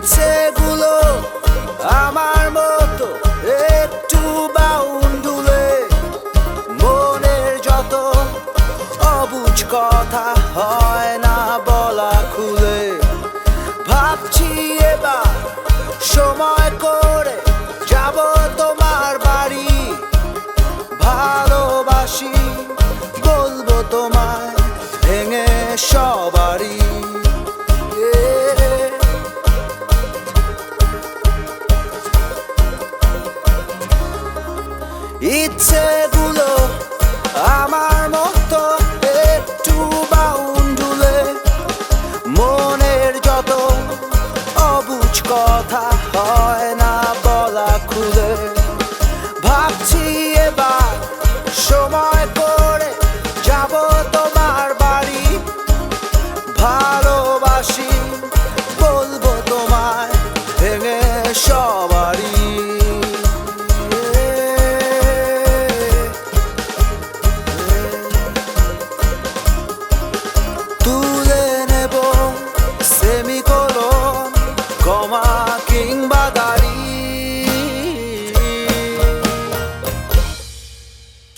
ইচ্ছেগুলো আমার মতো একটু বাউন্ডুলে মনের যত অবুজ কথা হয় না বলা খুলে। ভাবছি এবার সময় করে ইচ্ছেগুলো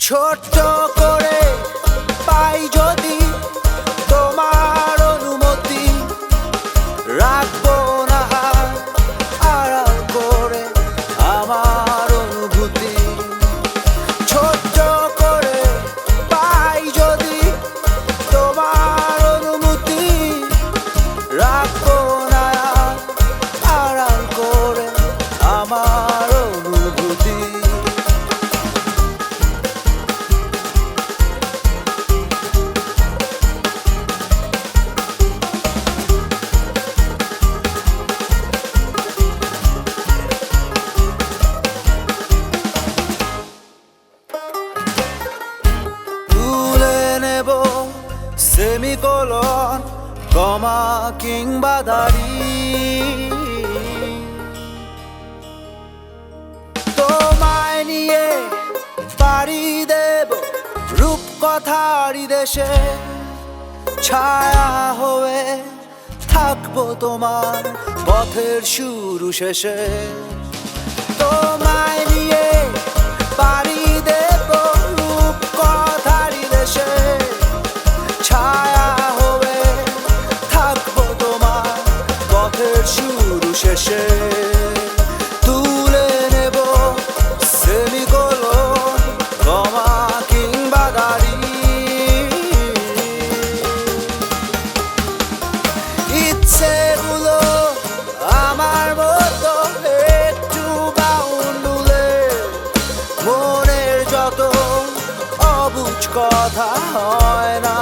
ছোট্ট সেমিকোলন, কমা কিংবা দাড়ি। তোমায় নিয়ে পাড়ি দেব রূপকথারি দেশে ছায়া হয়ে থাকব তোমার পথের শুরু শেষে। তোমায় নিয়ে পাড়ি শুরু শেষে তুলে নেব সেমিকোলো কমা কিংবা দাড়ি ইচ্ছেগুলো আমার মতো একটু বাউন্ডুলে মনের যত অবুঝ কথা হয় না